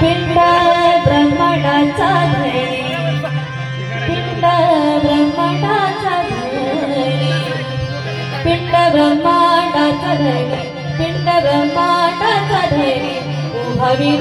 पिंड ब्रह्मांडाचा पिंड ब्रह्मांडाचा पिंड ब्रह्मांडाचा पिंड ब्रह्मांडाचा उभावी